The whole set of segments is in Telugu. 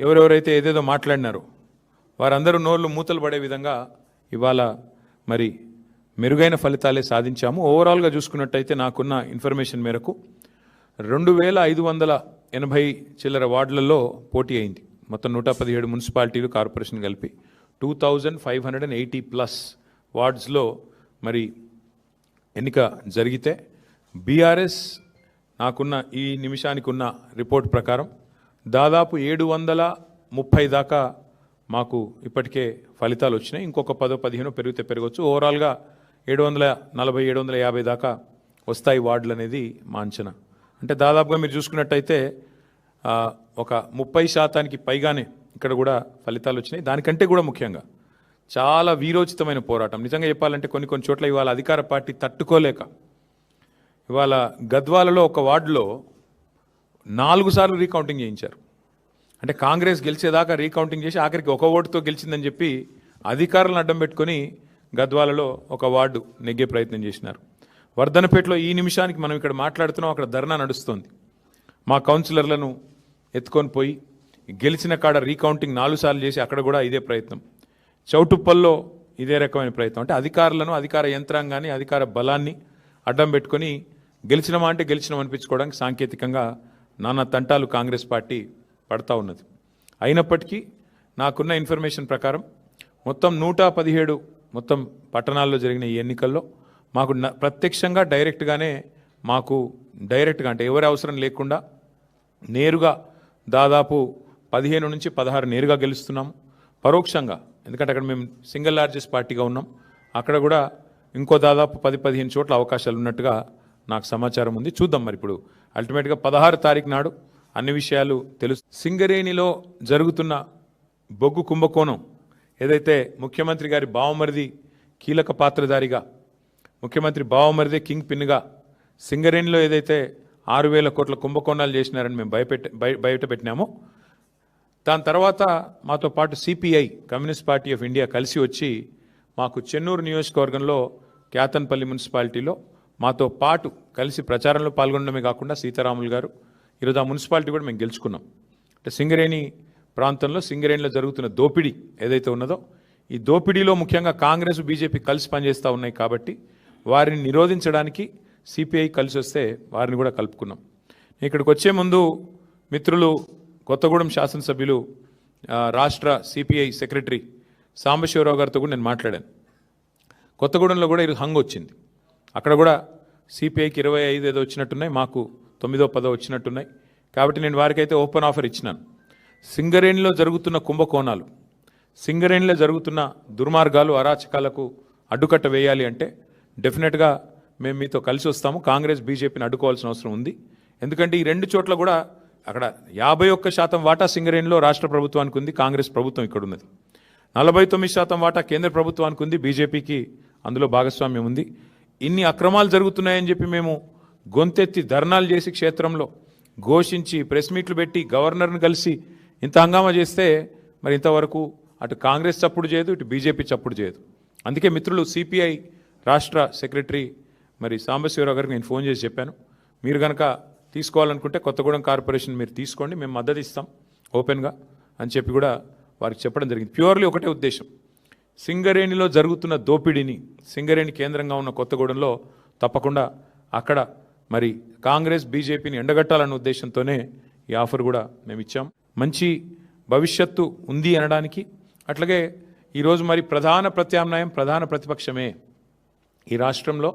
ఎవరెవరైతే ఏదేదో మాట్లాడినారో వారందరూ నోళ్ళు మూతలు పడే విధంగా ఇవాళ మరి మెరుగైన ఫలితాలే సాధించాము. ఓవరాల్గా చూసుకున్నట్టయితే నాకున్న ఇన్ఫర్మేషన్ మేరకు రెండు వేల ఐదు వందల ఎనభై చిల్లర వార్డులలో పోటీ అయింది. మొత్తం నూట పదిహేడు మున్సిపాలిటీలు కార్పొరేషన్ కలిపి two thousand five hundred and eighty plus వార్డ్స్లో మరి ఎన్నిక జరిగితే బీఆర్ఎస్ నాకున్న ఈ నిమిషానికి ఉన్న రిపోర్ట్ ప్రకారం దాదాపు ఏడు వందల ముప్పై దాకా మాకు ఇప్పటికే ఫలితాలు వచ్చినాయి. ఇంకొక పదో పదిహేను పెరిగితే పెరగవచ్చు ఓవరాల్గా ఏడు వందల నలభై ఏడు వందల యాభై దాకా వస్తాయి వార్డులు అనేది మా అంచనా. అంటే దాదాపుగా మీరు చూసుకున్నట్టయితే ఒక ముప్పై శాతానికి పైగానే ఇక్కడ కూడా ఫలితాలు వచ్చినాయి. దానికంటే కూడా ముఖ్యంగా చాలా వీరోచితమైన పోరాటం. నిజంగా చెప్పాలంటే కొన్ని కొన్ని చోట్ల ఇవాళ అధికార పార్టీ తట్టుకోలేక ఇవాళ గద్వాలలో ఒక వార్డులో నాలుగు సార్లు రీకౌంటింగ్ చేయించారు. అంటే కాంగ్రెస్ గెలిచేదాకా రీకౌంటింగ్ చేసి ఆఖరికి ఒక ఓటుతో గెలిచిందని చెప్పి అధికారులను అడ్డం పెట్టుకొని గద్వాలలో ఒక వార్డు నెగ్గే ప్రయత్నం చేసినారు. వర్ధనపేటలో ఈ నిమిషానికి మనం ఇక్కడ మాట్లాడుతున్నాం అక్కడ ధర్నా నడుస్తోంది. మా కౌన్సిలర్లను ఎత్తుకొని పోయి గెలిచిన కాడ రీకౌంటింగ్ నాలుగు సార్లు చేసి అక్కడ కూడా ఇదే ప్రయత్నం. చౌటుప్పల్లో ఇదే రకమైన ప్రయత్నం. అంటే అధికారులను అధికార యంత్రాంగాన్ని అధికార బలాన్ని అడ్డం పెట్టుకొని గెలిచినమా అంటే గెలిచినాం అనిపించుకోవడానికి సాంకేతికంగా నానా తంటాలు కాంగ్రెస్ పార్టీ పడతా ఉన్నది. అయినప్పటికీ నాకున్న ఇన్ఫర్మేషన్ ప్రకారం మొత్తం నూట పదిహేడు మొత్తం పట్టణాల్లో జరిగిన ఈ ఎన్నికల్లో మాకు న- ప్రత్యక్షంగా డైరెక్ట్గానే మాకు డైరెక్ట్గా అంటే ఎవరి అవసరం లేకుండా నేరుగా దాదాపు పదిహేను నుంచి పదహారు నేరుగా గెలుస్తున్నాము. పరోక్షంగా ఎందుకంటే అక్కడ మేము సింగిల్ లార్జెస్ట్ పార్టీగా ఉన్నాం. అక్కడ కూడా ఇంకో దాదాపు పది పదిహేను చోట్ల అవకాశాలు ఉన్నట్టుగా నాకు సమాచారం ఉంది. చూద్దాం మరి ఇప్పుడు. అల్టిమేట్గా పదహారు తారీఖు నాడు అన్ని విషయాలు తెలుసు. సింగరేణిలో జరుగుతున్న బొగ్గు కుంభకోణం ఏదైతే ముఖ్యమంత్రి గారి బావమరిది కీలక పాత్రధారిగా ముఖ్యమంత్రి బావమరిదే కింగ్ పిన్గా సింగరేణిలో ఏదైతే ఆరు వేల కోట్ల కుంభకోణాలు చేసినారని మేము భయపెట్ట బయ బయట పెట్టినాము. దాని తర్వాత మాతో పాటు CPI communist party of India కలిసి వచ్చి మాకు చెన్నూరు నియోజకవర్గంలో క్యాతన్పల్లి మున్సిపాలిటీలో మాతో పాటు కలిసి ప్రచారంలో పాల్గొనడమే కాకుండా సీతారాములు గారు ఈరోజు ఆ మున్సిపాలిటీ కూడా మేము గెలుచుకున్నాం. అంటే సింగరేణి ప్రాంతంలో సింగరేణిలో జరుగుతున్న దోపిడీ ఏదైతే ఉన్నదో ఈ దోపిడీలో ముఖ్యంగా కాంగ్రెస్ బీజేపీ కలిసి పనిచేస్తూ ఉన్నాయి కాబట్టి వారిని నిరోధించడానికి సిపిఐ కలిసి వస్తే వారిని కూడా కలుపుకున్నాం. ఇక్కడికి వచ్చే ముందు మిత్రులు కొత్తగూడెం శాసనసభ్యులు రాష్ట్ర సిపిఐ సెక్రటరీ సాంబశివరావు గారితో కూడా నేను మాట్లాడాను. కొత్తగూడెంలో కూడా ఇది హంగ్ వచ్చింది. అక్కడ కూడా సిపిఐకి ఇరవై ఐదు ఏదో వచ్చినట్టున్నాయి. మాకు తొమ్మిదో పదో వచ్చినట్టున్నాయి. కాబట్టి నేను వారికైతే ఓపెన్ ఆఫర్ ఇచ్చినాను. సింగరేణిలో జరుగుతున్న కుంభకోణాలు సింగరేణిలో జరుగుతున్న దుర్మార్గాలు అరాచకాలకు అడ్డుకట్ట వేయాలి అంటే డెఫినెట్గా మేము మీతో కలిసి వస్తాము. కాంగ్రెస్ బీజేపీని అడ్డుకోవాల్సిన అవసరం ఉంది. ఎందుకంటే ఈ రెండు చోట్ల కూడా అక్కడ యాభై ఒక్క శాతం వాటా సింగరేణిలో రాష్ట్ర ప్రభుత్వానికి ఉంది కాంగ్రెస్ ప్రభుత్వం ఇక్కడ ఉన్నది. నలభై తొమ్మిది శాతం వాటా కేంద్ర ప్రభుత్వానికి ఉంది బీజేపీకి అందులో భాగస్వామ్యం ఉంది. ఇన్ని అక్రమాలు జరుగుతున్నాయని చెప్పి మేము గొంతెత్తి ధర్నాలు చేసి క్షేత్రంలో ఘోషించి ప్రెస్ మీట్లు పెట్టి గవర్నర్ని కలిసి ఇంత హంగామా చేస్తే మరి ఇంతవరకు అటు కాంగ్రెస్ చప్పుడు చేయదు ఇటు బీజేపీ చప్పుడు చేయదు. అందుకే మిత్రులు సిపిఐ రాష్ట్ర సెక్రటరీ మరి సాంబశివరావు గారికి నేను ఫోన్ చేసి చెప్పాను. మీరు కనుక తీసుకోవాలనుకుంటే కొత్తగూడెం కార్పొరేషన్ మీరు తీసుకోండి మేము మద్దతు ఇస్తాం ఓపెన్గా అని చెప్పి కూడా వారికి చెప్పడం జరిగింది. ప్యూర్లీ ఒకటే ఉద్దేశం. సింగరేణిలో జరుగుతున్న దోపిడీని సింగరేణి కేంద్రంగా ఉన్న కొత్తగూడెంలో తప్పకుండా అక్కడ మరి కాంగ్రెస్ బీజేపీని ఎండగట్టాలన్న ఉద్దేశంతోనే ఈ ఆఫర్ కూడా మేము ఇచ్చాం. మంచి భవిష్యత్తు ఉంది అనడానికి. అట్లాగే ఈరోజు మరి ప్రధాన ప్రత్యామ్నాయం ప్రధాన ప్రతిపక్షమే. ఈ రాష్ట్రంలో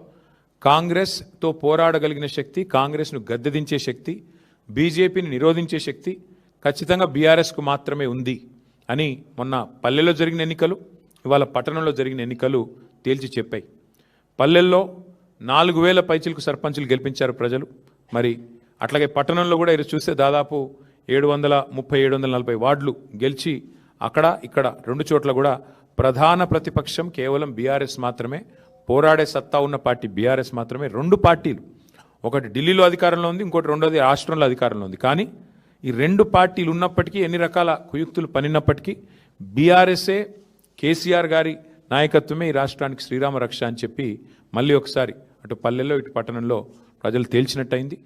కాంగ్రెస్తో పోరాడగలిగిన శక్తి కాంగ్రెస్ను గద్దెదించే శక్తి బీజేపీని నిరోధించే శక్తి ఖచ్చితంగా బీఆర్ఎస్కు మాత్రమే ఉంది అని మొన్న పల్లెల్లో జరిగిన ఎన్నికలు ఇవాళ పట్టణంలో జరిగిన ఎన్నికలు తేల్చి చెప్పాయి. పల్లెల్లో నాలుగు వేల పైచిలకు సర్పంచులు గెలిపించారు ప్రజలు. మరి అట్లాగే పట్టణంలో కూడా ఈరోజు చూస్తే దాదాపు ఏడు వందల ముప్పై ఏడు వందల నలభై వార్డులు గెలిచి అక్కడ ఇక్కడ రెండు చోట్ల కూడా ప్రధాన ప్రతిపక్షం కేవలం బీఆర్ఎస్ మాత్రమే పోరాడే సత్తా ఉన్న పార్టీ బీఆర్ఎస్ మాత్రమే రెండు పార్టీలు. ఒకటి ఢిల్లీలో అధికారంలో ఉంది ఇంకోటి రెండోది రాష్ట్రంలో అధికారంలో ఉంది. కానీ ఈ రెండు పార్టీలు ఉన్నప్పటికీ ఎన్ని రకాల కుయుక్తులు పనినప్పటికీ బీఆర్ఎస్ఏ కేసీఆర్ గారి నాయకత్వమే ఈ రాష్ట్రానికి శ్రీరామ రక్ష అని చెప్పి మళ్ళీ ఒకసారి అటు పల్లెల్లో ఇటు పట్టణంలో ప్రజలు తేల్చినట్టయింది.